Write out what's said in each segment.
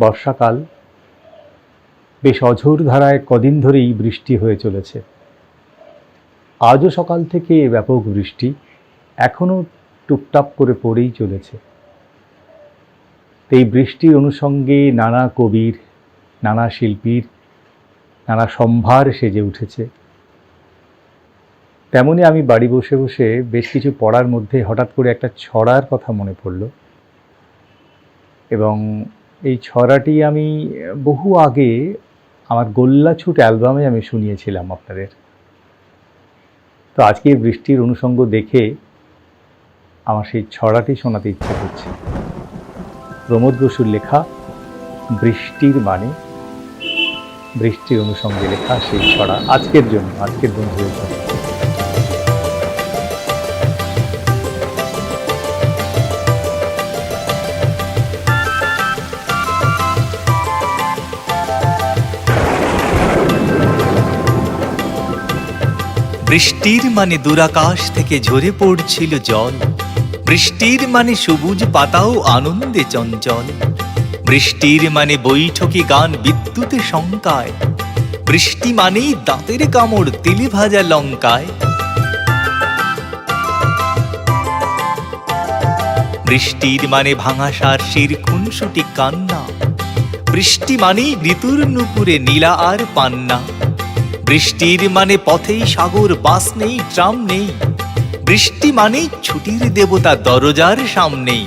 বর্ষাকাল। বেশ অঝোর ধারায় কদিন ধরেই বৃষ্টি হয়ে চলেছে। আজও সকাল থেকে ব্যাপক বৃষ্টি এখনও টুপটাপ করে পড়েই চলেছে। এই বৃষ্টির অনুষঙ্গে নানা কবির, নানা শিল্পীর, নানা সম্ভার সেজে উঠেছে। তেমনি আমি বাড়ি বসে বসে বেশ কিছু পড়ার মধ্যে হঠাৎ করে একটা ছড়ার কথা মনে পড়ল এবং এই ছড়াটি আমি, বহু আগে আমার গোল্লাছুট অ্যালবামে আমি শুনিয়েছিলাম আপনাদের। তো আজকে বৃষ্টির অনুষঙ্গ দেখে আমার সেই ছড়াটি শোনাতে ইচ্ছে করছে। প্রমোদ বসুর লেখা, বৃষ্টির মানে বৃষ্টির অনুষঙ্গে লেখা সেই ছড়া আজকের জন্য, আজকের বন্ধুদের জন্য। বৃষ্টির মানে দুরাকাশ থেকে ঝরে পড়ছিল জল। বৃষ্টির মানে সবুজ পাতাও আনন্দে চঞ্চল। বৃষ্টির মানে বৈঠকি গান বিদ্যুতে শঙ্কায়। বৃষ্টি মানেই দাঁতের কামড় তেলে ভাজা লঙ্কায়। বৃষ্টির মানে ভাঙা সারশির খুনসুটি কান্না। বৃষ্টি মানেই ঋতুর নুপুরে নীলা আর পান্না। বৃষ্টির মানে পথেই সাগর, বাস নেই, ট্রাম নেই। বৃষ্টি মানেই ছুটির দেবতা দরজার সামনেই।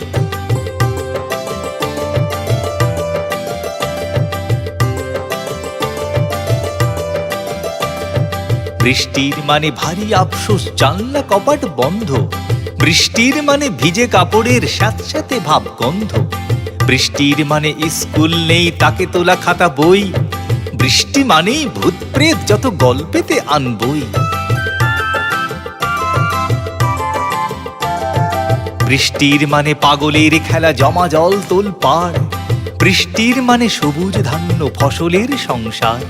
বৃষ্টির মানে ভারী আফসোস, জানলা, কপাট বন্ধ। বৃষ্টির মানে ভিজে কাপড়ের স্যাঁতস্যাঁতে ভাব গন্ধ। বৃষ্টির মানে স্কুল নেই, তাকে তোলা খাতা বই। বৃষ্টি মানেই ভূত প্রেত যত গল্পেতে আনবই। বৃষ্টির মানে পাগলের খেলা, জমা জল তোল পার বৃষ্টির মানে সবুজ ধান্য ফসলের সংসার।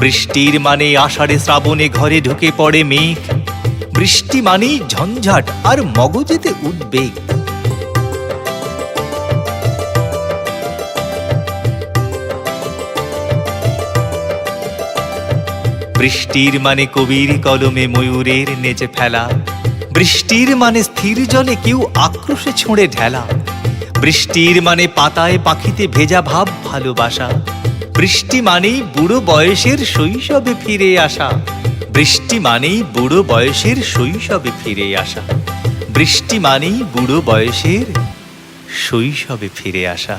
বৃষ্টির মানে আষাঢ়ে শ্রাবণে ঘরে ঢুকে পড়ে মেঘ। বৃষ্টি মানেই ঝঞ্ঝাট আর মগজেতে উদ্বেগ। বৃষ্টির মানে কবির কলমে ময়ূরের নেচে ফেলা। বৃষ্টির মানে স্থির জলে কেউ আক্রোশে ছুঁড়ে ঢেলা। বৃষ্টির মানে পাতায় পাখিতে ভেজা ভাব ভালোবাসা। বৃষ্টি মানেই বুড়ো বয়সের শৈশবে ফিরে আসা। বৃষ্টি মানেই বুড়ো বয়সের শৈশবে ফিরে আসা। বৃষ্টি মানেই বুড়ো বয়সের শৈশবে ফিরে আসা।